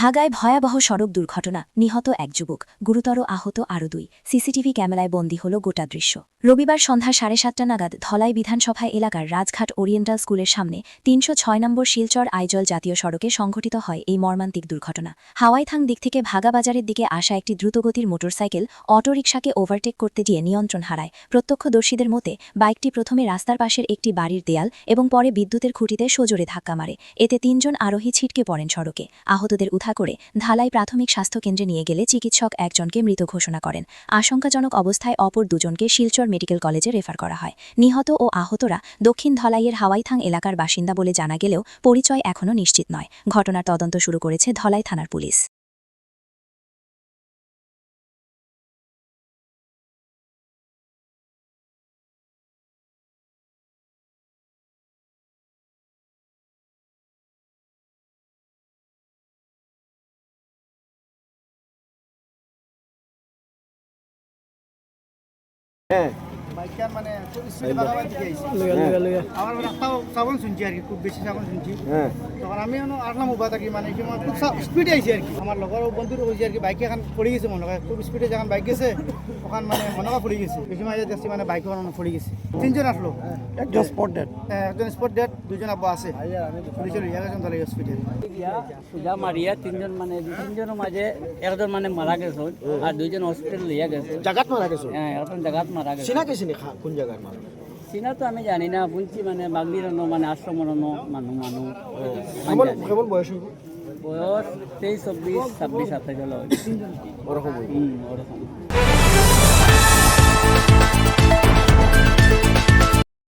ভাগায় ভয়াবহ সড়ক দুর্ঘটনা, নিহত এক যুবক, গুরুতর আহত আরও দুই। সিসিটিভি ক্যামেরায় বন্দী হল গোটা দৃশ্য। রবিবার সন্ধ্যা সাড়ে সাতটা নাগাদ ধলাই বিধানসভা এলাকার রাজঘাট ওরিয়েন্টাল স্কুলের সামনে তিনশো ছয় নম্বর শিলচর আইজল জাতীয় সড়কে সংঘটিত হয় এই মর্মান্তিক দুর্ঘটনা। হাওয়াইথাং দিক থেকে ভাগা বাজারের দিকে আসা একটি দ্রুতগতির মোটরসাইকেল অটোরিকশাকে ওভারটেক করতে গিয়ে নিয়ন্ত্রণ হারায়। প্রত্যক্ষদর্শীদের মতে, বাইকটি প্রথমে রাস্তার পাশের একটি বাড়ির দেয়াল এবং পরে বিদ্যুতের খুঁটিতে সজোরে ধাক্কা মারে। এতে তিনজন আরোহী ছিটকে পড়েন সড়কে। আহতদের উদ্ধার করে ধালাই প্রাথমিক স্বাস্থ্যকেন্দ্রে নিয়ে গেলে চিকিৎসক একজনকে মৃত ঘোষণা করেন। আশঙ্কাজনক অবস্থায় অপর দুজনকে শিলচর মেডিকেল কলেজে রেফার করা হয়। নিহত ও আহতরা দক্ষিণ ধলাইয়ের হাওয়াইথাং এলাকার বাসিন্দা বলে জানা গেলেও পরিচয় এখনও নিশ্চিত নয়। ঘটনার তদন্ত শুরু করেছে ধলাই থানার পুলিশ। 네. মানে খুব স্পিডে বাগাবার আমার রাস্তাও সাবন শুনছি আর কি খুব বেশি সাবন শুনছি। তখন আমি আসলাম উবা থাকি মানে কি মানে খুব স্পিডে আইছে আর কি। আমার লগর বন্ধুর কইছে আর কি বাইক এখন পড়ে গেছে মনে হয় খুব স্পিডে যখন বাইক গেছে ওখান মানে মনে হয় পড়ে গেছে। বেশি মাঝে দেখছি মানে বাইক মানে পড়ে গেছে। তিনজন আসলো। একজন স্পট ডেট হ্যাঁ, একজন স্পট ডেট দুজন আব্বা আছে। পুলিশে লইয়া গেছেন তাহলে হসপিটাল সুজা মারিয়া তিনজন মানে তিনজনের মাঝে একজন মানে মারা গেছে। আর দুইজন হসপিটাল লিয়া গেছে। জাগাত মারা গেছো? হ্যাঁ একজন জায়গাত মারা গেছে। চিনা খা কোন জায়গার মানুষ চিনা তো আমি জানি না বুঝছি মানে বাগলির মানে আশ্রমর মানুষ মানুষ কেমন কেমন বয়স হইব? বয়স তেইশ চব্বিশ ছাব্বিশ সাতাশ ওরকম ওরকম।